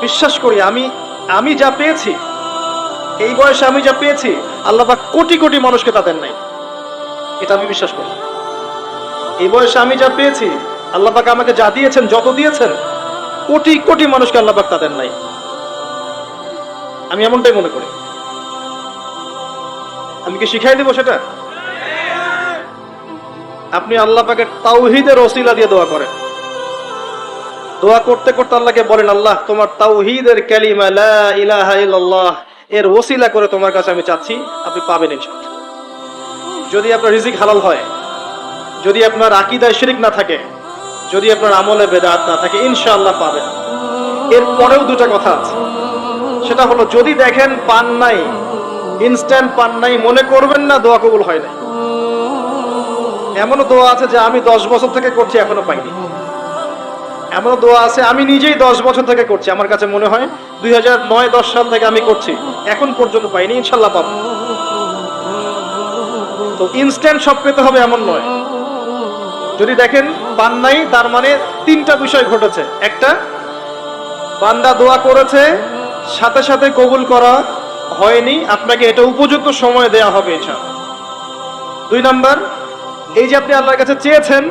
বিশ্বাস করি, আমি আমি যা পেয়েছি, এই বয়সে আমি যা পেয়েছি, আল্লাহ পাক কোটি কোটি মানুষকে তা দেন নাই। এটা আমি বিশ্বাস করি। এই বয়সে আমি যা পেয়েছি, আল্লাহ পাক আমাকে যা দিয়েছেন, যত দিয়েছেন, কোটি কোটি মানুষকে আল্লাহ পাক তা দেন নাই। আমি এমনটাই মনে করি। আমি কি শিখাই দেবো সেটা? আপনি আল্লাহ পাকের তাওহিদের ওসিলা দিয়ে দোয়া করেন। দোয়া করতে করতে আল্লাহকে বলেন, আল্লাহ, তোমার তাওহিদের কালিমা লা ইলাহা ইল্লাল্লাহ, এর ওসিলা করে তোমার কাছে আমি চাচ্ছি, আপনি পাবেন ইনশাআল্লাহ। যদি আপনার রিজিক হালাল হয়, যদি আপনার আকিদায় শিরিক না থাকে, যদি আপনার আমলে বেদাত না থাকে, ইনশাআল্লাহ পাবেন। এর পরেও দুটা কথা আছে। সেটা হলো, যদি দেখেন পান নাই ইনস্ট্যান্ট পান নাই, মনে করবেন না দোয়া কবুল হয় না এমনও দোয়া আছে যে আমি দশ বছর থেকে করছি এখনও পাইনি। এমন দোয়া আছে, আমি নিজেই দশ বছর থেকে করছি। আমার কাছে মনে হয় দুই হাজার নয়, দশ সাল থেকে আমি করছি। এখন পর্যন্ত পাইনি, ইনশাল্লাহ পাবো। তো ইনস্ট্যান্ট সব পেতে হবে এমন নয়। যদি দেখেন পান নাই তার মানে তিনটা বিষয় ঘটেছে। একটা, বান্দা দোয়া করেছে, সাথে সাথে কবুল করা হয়নি, আপনাকে এটা উপযুক্ত সময় দেয়া হবে ইনশাআল্লাহ দুই নাম্বার, এই যে আপনি আল্লাহর কাছে চেয়েছেন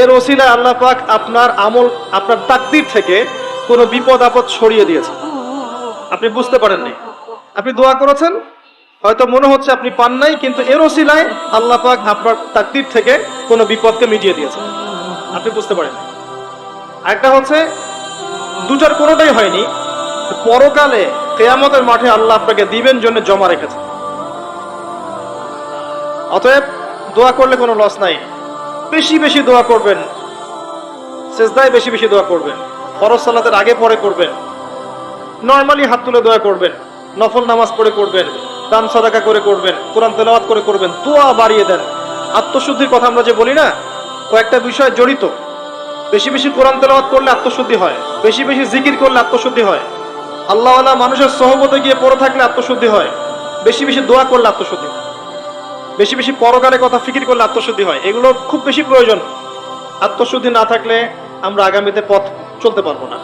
এর ওসিলায় আল্লাহ পাক আপনার আমল, আপনার তাকদির থেকে কোনো বিপদ আপদ সরিয়ে দিয়েছে। আপনি বুঝতে পারেননি। আপনি দোয়া করেছেন, হয়তো মনে হচ্ছে আপনি পান নাই, কিন্তু এর ওসিলায় আল্লাহ পাক আপনার তাকদির থেকে কোনো বিপদকে মিটিয়ে দিয়েছে। আপনি বুঝতে পারেন একটা হচ্ছে, দুটার কোনোটাই হয়নি, পরকালে কেয়ামতের মাঠে আল্লাহ আপনাকে দিবেন জন্য জমা রেখেছে। অতএব দোয়া করলে কোনো লস নাই। বেশি বেশি দোয়া করবেন। সেজদায় বেশি বেশি দোয়া করবেন। ফরজ সালাতের আগে পরে করবেন। নর্মালি হাত তুলে দোয়া করবেন। নফল নামাজ পড়ে করবেন। দান সাদাকা করে করবেন। কোরআন তেলাওয়াত করে করবেন। দোয়া বাড়িয়ে দেন। আত্মশুদ্ধির কথা আমরা যে বলি না, কয়েকটা বিষয় জড়িত। বেশি বেশি কোরআন তেলাওয়াত করলে আত্মশুদ্ধি হয়। বেশি বেশি জিকির করলে আত্মশুদ্ধি হয়। আল্লাহওয়ালা মানুষের সহমতে গিয়ে পড়ে থাকলে আত্মশুদ্ধি হয়। বেশি বেশি দোয়া করলে আত্মশুদ্ধি হয়। বেশি বেশি পরকালে কথা ফিকির করলে আত্মশুদ্ধি হয়। এগুলো খুব বেশি প্রয়োজন। আত্মশুদ্ধি না থাকলে আমরা আগামীতে পথ চলতে পারব না।